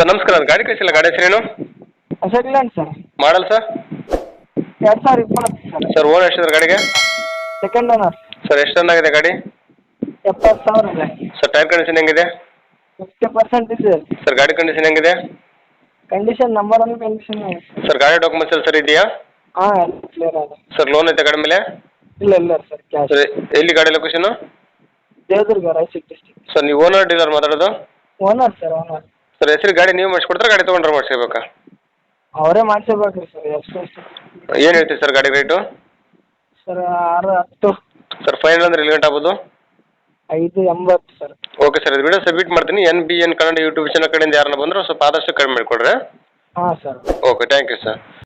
Sir ನಮಸ್ಕಾರ. ನಾನು ಗಾಡಿ ಕಳಿಸಿಲ್ಲ. ಗಾಡಿ ಹೆಸರೇನು? Second sir. Model sir? ಎರಡು ಸಾವಿರ ಇಪ್ಪತ್ತು ಸರ್. ಸರ್ ಓನ್ ಎಷ್ಟಿದ್ರೆ ಗಾಡಿಗೆ? ಸೆಕೆಂಡ್ ಓನರ್ ಸರ್ ಎಷ್ಟು ಆಗಿದೆ ಗಾಡಿ? ಎಪ್ಪತ್ತು ಸಾವಿರ ಇದೆ. ಸರ್ ಟೈರ್ ಕಂಡೀಷನ್ ಹೆಂಗಿದೆ? ಫಿಫ್ಟಿ ಪರ್ಸೆಂಟ್ ಇದೆ ಸರ್. ಗಾಡಿ ಕಂಡೀಷನ್ ಹೆಂಗಿದೆ? Condition number one condition sir. ಗಾಡಿ ಡಾಕ್ಯುಮೆಂಟ್ಸ್ ಎಲ್ಲ ಸರ್ ಇದೆಯಾ? ಹಾಂ ಎಲ್ಲ ಕ್ಲಿಯರ್ ಆಗಿದೆ ಸರ್ ಲೋನ್ ಐತೆ ಗಾಡಿ ಮೇಲೆ? ಇಲ್ಲ ಇಲ್ಲ ಸರ್ ಕ್ಯಾಶ್ ಸರ್ ಎಲ್ಲಿ ಗಾಡಿ location Devadurga Raichur district sir ನೀವು ಓನರ್ ಡೀಲರ್ ಮಾತಾಡೋದು? ಓನರ್ ಸರ್ ಓನರ್ ಸರ್ ಹೆಸರು ಗಾಡಿ ನೀವು ಮಾಡಿಸ್ಕೊಡ್ತಾರೆ ಗಾಡಿ ತಗೊಂಡ್ರೆ ಮಾಡಿಸ್ಕೋಬೇಕಾ ಅವರೇ ಮಾಡಿಸ್ಬೇಕು ಸರ್ ಎಷ್ಟು ಎಷ್ಟು. ಏನು ಹೇಳ್ತೀರಿ ಸರ್ ಗಾಡಿ ರೇಟು ಸರ್ ಆರು ಹತ್ತು. ಸರ್ ಫೈನಲ್ ಅಂದ್ರೆ ಎಲ್ಲಿ ಗಂಟೆ ಆಗ್ಬೋದು? ಐದು ಎಂಬತ್ತು ಸರ್ ಓಕೆ ಸರ್ ಇದು ವಿಡಿಯೋ ಸಬ್ಮಿಟ್ ಮಾಡ್ತೀನಿ. N B N Kannada YouTube channel ಕಡೆಯಿಂದ ಯಾರನ್ನ ಬಂದರೂ ಸ್ವಲ್ಪ ಆದಷ್ಟು ಕಡಿಮೆ ಮಾಡಿಕೊಡ್ರಿ. ಹಾಂ sir okay thank you sir